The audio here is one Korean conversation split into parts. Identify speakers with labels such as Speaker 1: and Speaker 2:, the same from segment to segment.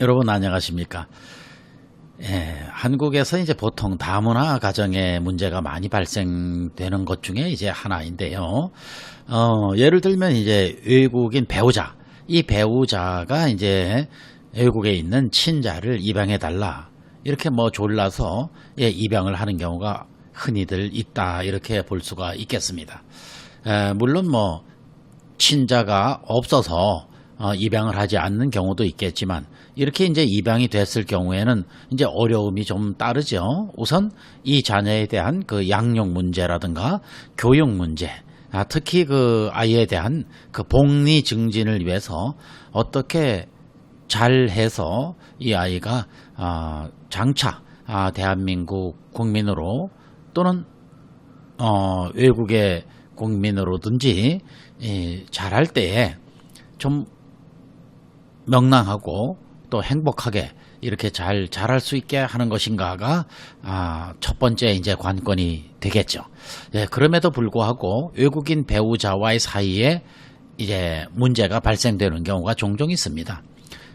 Speaker 1: 여러분 안녕하십니까? 예, 한국에서 이제 보통 다문화 가정에 문제가 많이 발생되는 것 중에 이제 하나인데요. 어, 예를 들면 이제 외국인 배우자, 이 배우자가 이제 외국에 있는 친자를 입양해 달라. 이렇게 뭐 졸라서 예, 입양을 하는 경우가 흔히들 있다. 이렇게 볼 수가 있겠습니다. 에, 물론 뭐 친자가 없어서 어, 입양을 하지 않는 경우도 있겠지만 이렇게 이제 입양이 됐을 경우에는 이제 어려움이 좀 따르죠. 우선 이 자녀에 대한 그 양육 문제라든가 교육 문제, 아, 특히 그 아이에 대한 그 복리 증진을 위해서 어떻게 잘 해서 이 아이가 아, 장차 아, 대한민국 국민으로 또는 어, 외국의 국민으로든지 이, 잘할 때에 좀 명랑하고 또 행복하게 이렇게 잘 잘할 수 있게 하는 것인가가 아, 첫 번째 이제 관건이 되겠죠. 예, 그럼에도 불구하고 외국인 배우자와의 사이에 이제 문제가 발생되는 경우가 종종 있습니다.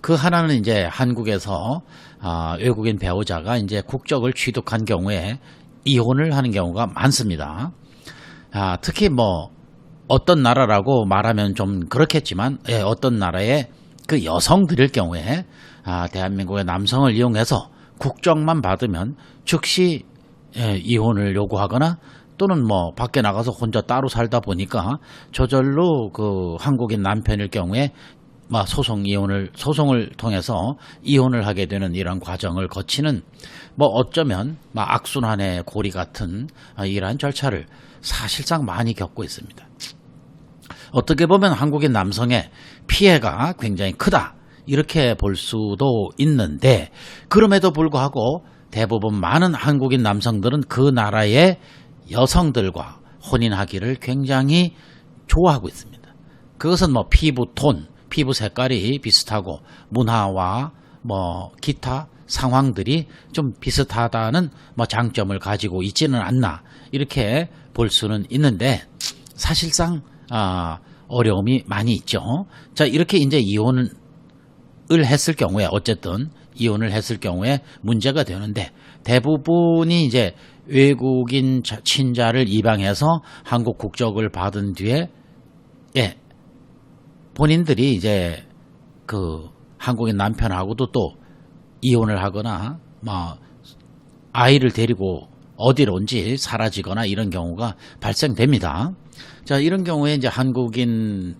Speaker 1: 그 하나는 이제 한국에서 아, 외국인 배우자가 이제 국적을 취득한 경우에 이혼을 하는 경우가 많습니다. 아, 특히 뭐 어떤 나라라고 말하면 좀 그렇겠지만 예, 어떤 나라의 그 여성들일 경우에 아, 대한민국의 남성을 이용해서 국적만 받으면 즉시 예, 이혼을 요구하거나 또는 뭐 밖에 나가서 혼자 따로 살다 보니까 저절로 그 한국인 남편일 경우에 막 소송 이혼을 소송을 통해서 이혼을 하게 되는 이런 과정을 거치는 뭐 어쩌면 막 악순환의 고리 같은 아, 이러한 절차를 사실상 많이 겪고 있습니다. 어떻게 보면 한국인 남성의 피해가 굉장히 크다. 이렇게 볼 수도 있는데, 그럼에도 불구하고 대부분 많은 한국인 남성들은 그 나라의 여성들과 혼인하기를 굉장히 좋아하고 있습니다. 그것은 뭐 피부 톤, 피부 색깔이 비슷하고 문화와 뭐 기타 상황들이 좀 비슷하다는 뭐 장점을 가지고 있지는 않나 이렇게 볼 수는 있는데 사실상 아, 어려움이 많이 있죠. 자, 이렇게 이제 이혼을 했을 경우에 어쨌든 이혼을 했을 경우에 문제가 되는데 대부분이 이제 외국인 자- 친자를 입양해서 한국 국적을 받은 뒤에 예, 본인들이 이제 그 한국인 남편하고도 또 이혼을 하거나 뭐 아이를 데리고 어디론지 사라지거나 이런 경우가 발생됩니다. 자, 이런 경우에 이제 한국인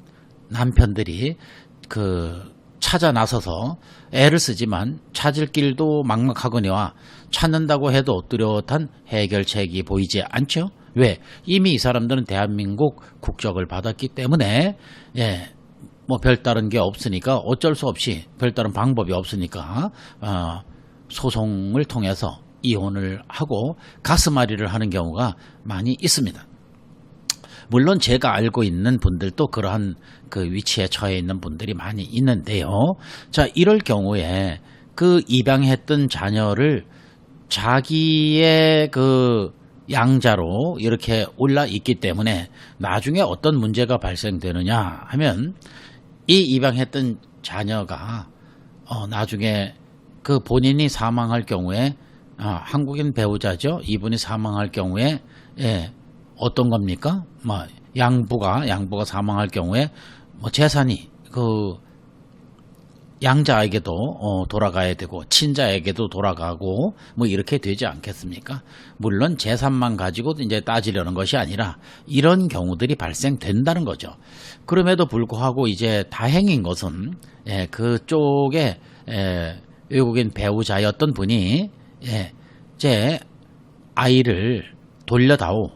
Speaker 1: 남편들이 그 찾아 나서서 애를 쓰지만 찾을 길도 막막하거니와 찾는다고 해도 뚜렷한 해결책이 보이지 않죠. 왜? 이미 이 사람들은 대한민국 국적을 받았기 때문에 예, 뭐 별다른 게 없으니까 어쩔 수 없이 별다른 방법이 없으니까 어, 소송을 통해서 이혼을 하고 가슴앓이를 하는 경우가 많이 있습니다. 물론 제가 알고 있는 분들도 그러한 그 위치에 처해 있는 분들이 많이 있는데요. 자, 이럴 경우에 그 입양했던 자녀를 자기의 그 양자로 이렇게 올라 있기 때문에 나중에 어떤 문제가 발생되느냐 하면 이 입양했던 자녀가 어, 나중에 그 본인이 사망할 경우에 아, 한국인 배우자죠. 이분이 사망할 경우에 예, 어떤 겁니까? 뭐 양부가 양부가 사망할 경우에 뭐 재산이 그 양자에게도 어, 돌아가야 되고 친자에게도 돌아가고 뭐 이렇게 되지 않겠습니까? 물론 재산만 가지고 이제 따지려는 것이 아니라 이런 경우들이 발생된다는 거죠. 그럼에도 불구하고 이제 다행인 것은 예, 그쪽에 예, 외국인 배우자였던 분이 예, 제 아이를 돌려다오,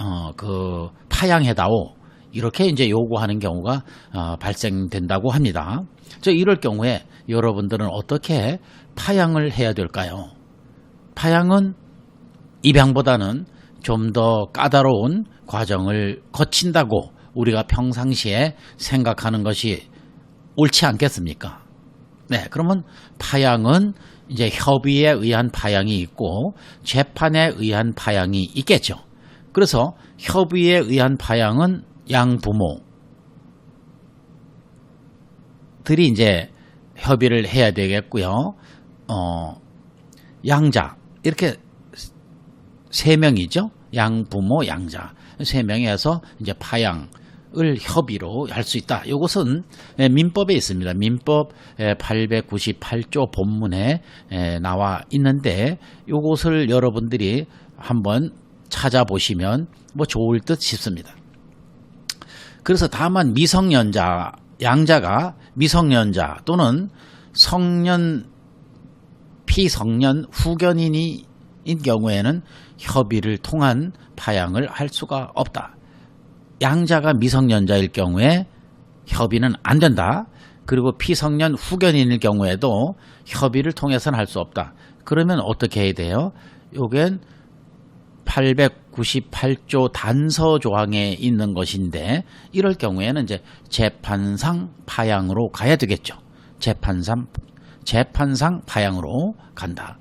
Speaker 1: 어, 그 파양해다오 이렇게 이제 요구하는 경우가 어, 발생된다고 합니다. 저 이럴 경우에 여러분들은 어떻게 파양을 해야 될까요? 파양은 입양보다는 좀 더 까다로운 과정을 거친다고 우리가 평상시에 생각하는 것이 옳지 않겠습니까? 네, 그러면 파양은 이제 협의에 의한 파양이 있고 재판에 의한 파양이 있겠죠. 그래서 협의에 의한 파양은 양 부모 들이 이제 협의를 해야 되겠고요. 어, 양자 이렇게 세 명이죠. 양부모 양자 세 명에서 이제 파양을 협의로 할 수 있다. 이것은 예, 민법에 있습니다. 민법 898조 본문에 예, 나와 있는데 이것을 여러분들이 한번 찾아보시면 뭐 좋을 듯 싶습니다. 그래서 다만 미성년자 양자가 미성년자 또는 성년 피성년 후견인인 경우에는 협의를 통한 파양을 할 수가 없다. 양자가 미성년자일 경우에 협의는 안 된다. 그리고 피성년 후견인일 경우에도 협의를 통해서는 할 수 없다. 그러면 어떻게 해야 돼요? 요겐 898조 단서 조항에 있는 것인데 이럴 경우에는 이제 재판상 파양으로 가야 되겠죠. 재판상 재판상 파양으로 간다.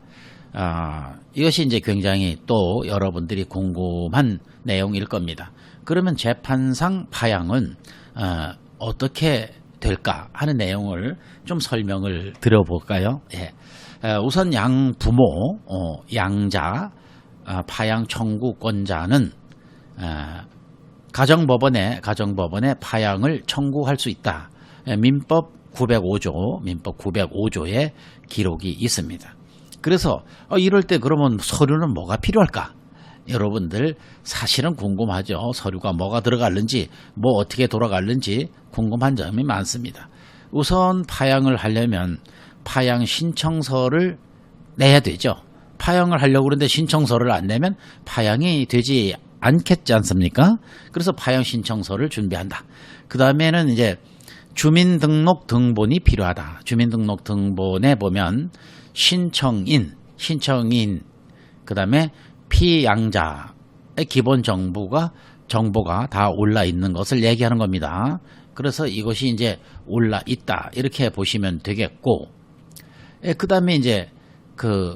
Speaker 1: 아, 이것이 이제 굉장히 또 여러분들이 궁금한 내용일 겁니다. 그러면 재판상 파양은 어, 어떻게 될까 하는 내용을 좀 설명을 드려볼까요? 예. 에, 우선 양 부모, 어, 양자, 아, 파양 청구권자는 아, 가정법원에 가정법원에 파양을 청구할 수 있다. 예, 민법 905조, 민법 905조에 기록이 있습니다. 그래서 어, 이럴 때 그러면 서류는 뭐가 필요할까? 여러분들 사실은 궁금하죠. 서류가 뭐가 들어갈는지, 뭐 어떻게 돌아갈는지 궁금한 점이 많습니다. 우선 파양을 하려면 파양 신청서를 내야 되죠. 파양을 하려고 그러는데 신청서를 안 내면 파양이 되지 않겠지 않습니까? 그래서 파양 신청서를 준비한다. 그 다음에는 이제 주민등록 등본이 필요하다. 주민등록 등본에 보면 신청인, 신청인, 그 다음에 피양자의 기본 정보가 정보가 다 올라 있는 것을 얘기하는 겁니다. 그래서 이것이 이제 올라 있다 이렇게 보시면 되겠고, 그 다음에 이제 그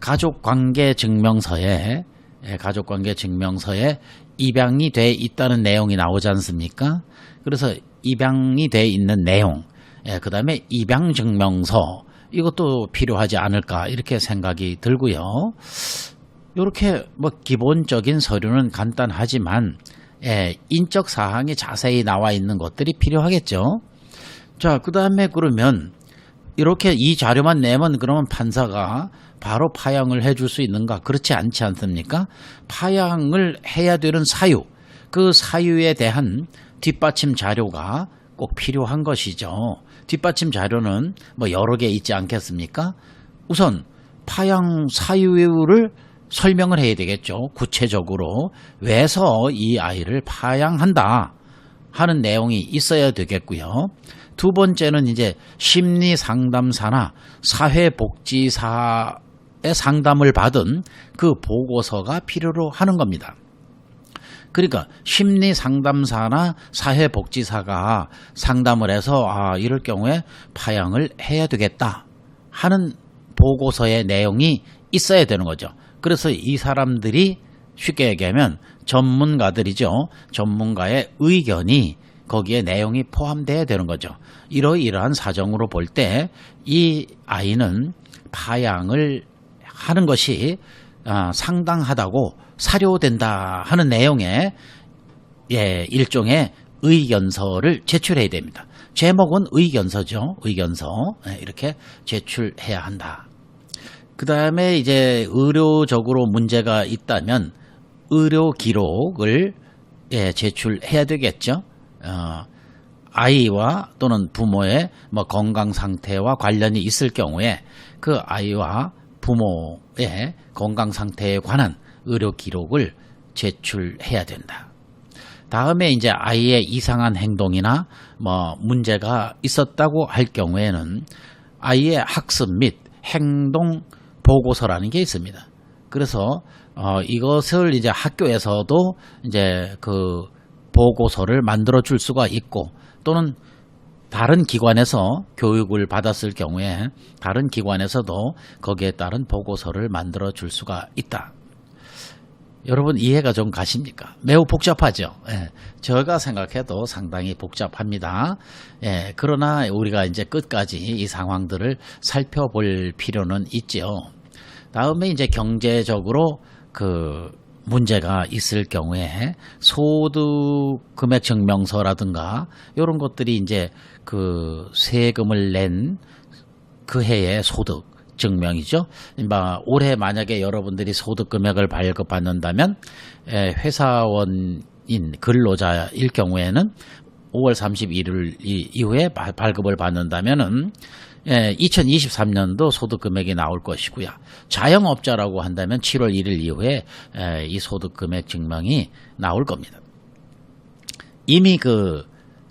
Speaker 1: 가족관계 증명서에 예, 가족관계 증명서에 입양이 돼 있다는 내용이 나오지 않습니까? 그래서 입양이 돼 있는 내용, 예, 그 다음에 입양 증명서 이것도 필요하지 않을까 이렇게 생각이 들고요. 이렇게 뭐 기본적인 서류는 간단하지만 예, 인적 사항이 자세히 나와 있는 것들이 필요하겠죠. 자, 그 다음에 그러면 이렇게 이 자료만 내면 그러면 판사가 바로 파양을 해줄 수 있는가? 그렇지 않지 않습니까? 파양을 해야 되는 사유, 그 사유에 대한 뒷받침 자료가 꼭 필요한 것이죠. 뒷받침 자료는 뭐 여러 개 있지 않겠습니까? 우선 파양 사유를 설명을 해야 되겠죠. 구체적으로 왜서 이 아이를 파양한다 하는 내용이 있어야 되겠고요. 두 번째는 이제 심리 상담사나 사회복지사의 상담을 받은 그 보고서가 필요로 하는 겁니다. 그러니까 심리 상담사나 사회복지사가 상담을 해서 아 이럴 경우에 파양을 해야 되겠다 하는 보고서의 내용이 있어야 되는 거죠. 그래서 이 사람들이 쉽게 얘기하면 전문가들이죠. 전문가의 의견이 거기에 내용이 포함돼야 되는 거죠. 이러이러한 사정으로 볼 때 이 아이는 파양을 하는 것이 아, 상당하다고 사료된다 하는 내용의 예, 일종의 의견서를 제출해야 됩니다. 제목은 의견서죠. 의견서 예, 이렇게 제출해야 한다. 그 다음에 이제 의료적으로 문제가 있다면 의료 기록을 예, 제출해야 되겠죠. 어, 아이와 또는 부모의 뭐 건강 상태와 관련이 있을 경우에 그 아이와 부모의 건강 상태에 관한 의료 기록을 제출해야 된다. 다음에 이제 아이의 이상한 행동이나 뭐 문제가 있었다고 할 경우에는 아이의 학습 및 행동 보고서라는 게 있습니다. 그래서 어 이것을 이제 학교에서도 이제 그 보고서를 만들어 줄 수가 있고 또는 다른 기관에서 교육을 받았을 경우에 다른 기관에서도 거기에 따른 보고서를 만들어 줄 수가 있다. 여러분 이해가 좀 가십니까? 매우 복잡하죠. 예, 제가 생각해도 상당히 복잡합니다. 예, 그러나 우리가 이제 끝까지 이 상황들을 살펴볼 필요는 있죠. 다음에 이제 경제적으로 그 문제가 있을 경우에 소득 금액 증명서라든가 이런 것들이 이제 그 세금을 낸 그 해의 소득 증명이죠. 막 올해 만약에 여러분들이 소득 금액을 발급받는다면 에, 회사원인 근로자일 경우에는 5월 31일 이- 이후에 발- 발급을 받는다면은 예, 2023년도 소득 금액이 나올 것이고요. 자영업자라고 한다면 7월 1일 이후에 에, 이 소득 금액 증명이 나올 겁니다. 이미 그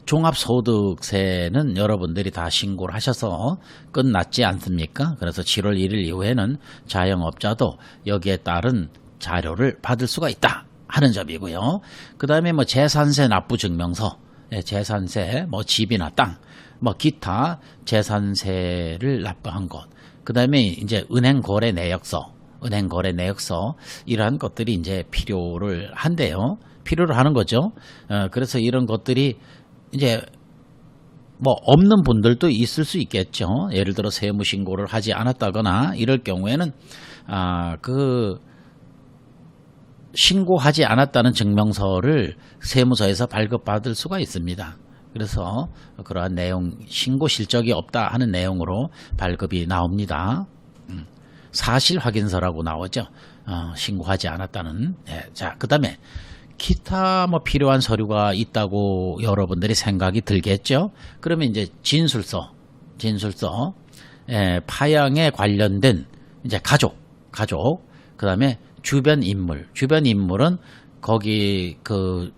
Speaker 1: 종합소득세는 여러분들이 다 신고를 하셔서 끝났지 않습니까? 그래서 7월 1일 이후에는 자영업자도 여기에 따른 자료를 받을 수가 있다 하는 점이고요. 그 다음에 뭐 재산세 납부 증명서, 예, 재산세, 뭐 집이나 땅, 뭐 기타 재산세를 납부한 것. 그 다음에 이제 은행 거래 내역서, 은행 거래 내역서 이러한 것들이 이제 필요를 한대요. 필요를 하는 거죠. 어, 그래서 이런 것들이 이제 뭐 없는 분들도 있을 수 있겠죠. 예를 들어 세무 신고를 하지 않았다거나 이럴 경우에는 아그 신고하지 않았다는 증명서를 세무서에서 발급받을 수가 있습니다. 그래서 그러한 내용 신고 실적이 없다 하는 내용으로 발급이 나옵니다. 음, 사실 확인서라고 나오죠. 어, 신고하지 않았다는. 예, 자, 그 다음에 기타 뭐 필요한 서류가 있다고 여러분들이 생각이 들겠죠. 그러면 이제 진술서, 진술서, 예, 파양에 관련된 이제 가족, 가족, 그 다음에 주변 인물, 주변 인물은 거기 그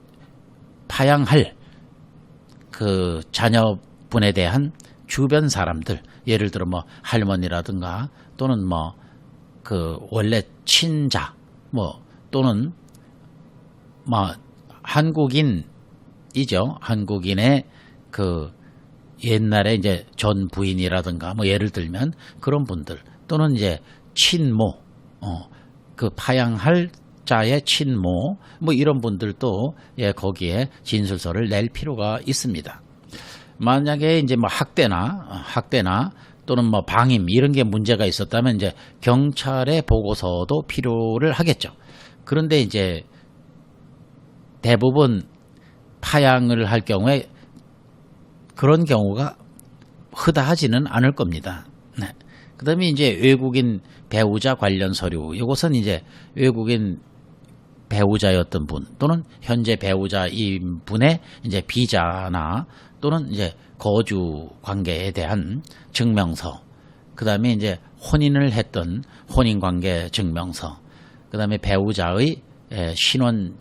Speaker 1: 파양할 그 자녀분에 대한 주변 사람들, 예를 들어 뭐 할머니라든가 또는 뭐 그 원래 친자, 뭐 또는 뭐 한국인이죠. 한국인의 그 옛날에 이제 전 부인이라든가 뭐 예를 들면 그런 분들 또는 이제 친모, 어, 그 파양할 자의 친모 뭐 이런 분들도 예 거기에 진술서를 낼 필요가 있습니다. 만약에 이제 뭐 학대나 어, 학대나 또는 뭐 방임 이런 게 문제가 있었다면 이제 경찰의 보고서도 필요를 하겠죠. 그런데 이제 대부분 파양을 할 경우에 그런 경우가 흔하지는 않을 겁니다. 네. 그다음에 이제 외국인 배우자 관련 서류. 이것은 이제 외국인 배우자였던 분 또는 현재 배우자인 분의 이제 비자나 또는 이제 거주 관계에 대한 증명서. 그 다음에 이제 혼인을 했던 혼인 관계 증명서. 그 다음에 배우자의 에, 신원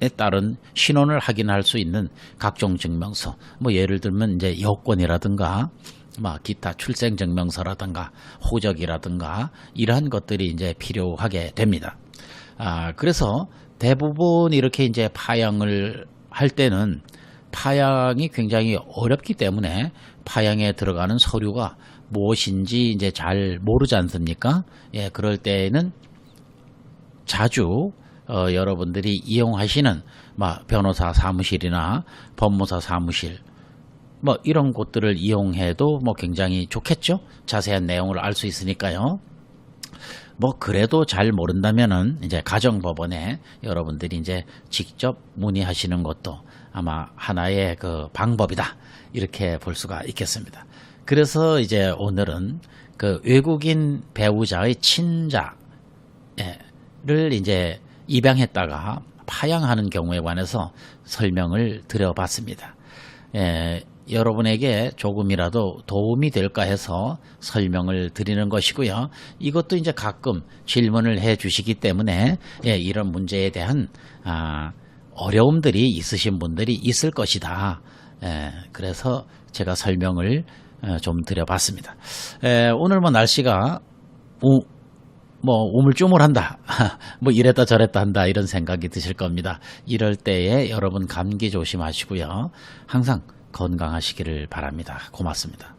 Speaker 1: 에 따른 신원을 확인할 수 있는 각종 증명서, 뭐 예를 들면 이제 여권이라든가, 막 기타 출생 증명서라든가 호적이라든가 이러한 것들이 이제 필요하게 됩니다. 아 그래서 대부분 이렇게 이제 파양을 할 때는 파양이 굉장히 어렵기 때문에 파양에 들어가는 서류가 무엇인지 이제 잘 모르지 않습니까? 예, 그럴 때에는 자주 어, 여러분들이 이용하시는 막 변호사 사무실이나 법무사 사무실 뭐 이런 곳들을 이용해도 뭐 굉장히 좋겠죠. 자세한 내용을 알 수 있으니까요. 뭐 그래도 잘 모른다면은 이제 가정법원에 여러분들이 이제 직접 문의하시는 것도 아마 하나의 그 방법이다 이렇게 볼 수가 있겠습니다. 그래서 이제 오늘은 그 외국인 배우자의 친자 를 이제 입양했다가 파양하는 경우에 관해서 설명을 드려봤습니다. 예, 여러분에게 조금이라도 도움이 될까 해서 설명을 드리는 것이고요. 이것도 이제 가끔 질문을 해 주시기 때문에 예, 이런 문제에 대한 아, 어려움들이 있으신 분들이 있을 것이다. 예, 그래서 제가 설명을 어, 좀 드려봤습니다. 예, 오늘 뭐 날씨가 우, 뭐 우물쭈물한다 뭐 이랬다 저랬다 한다 이런 생각이 드실 겁니다 이럴 때에 여러분 감기 조심하시고요 항상 건강하시기를 바랍니다. 고맙습니다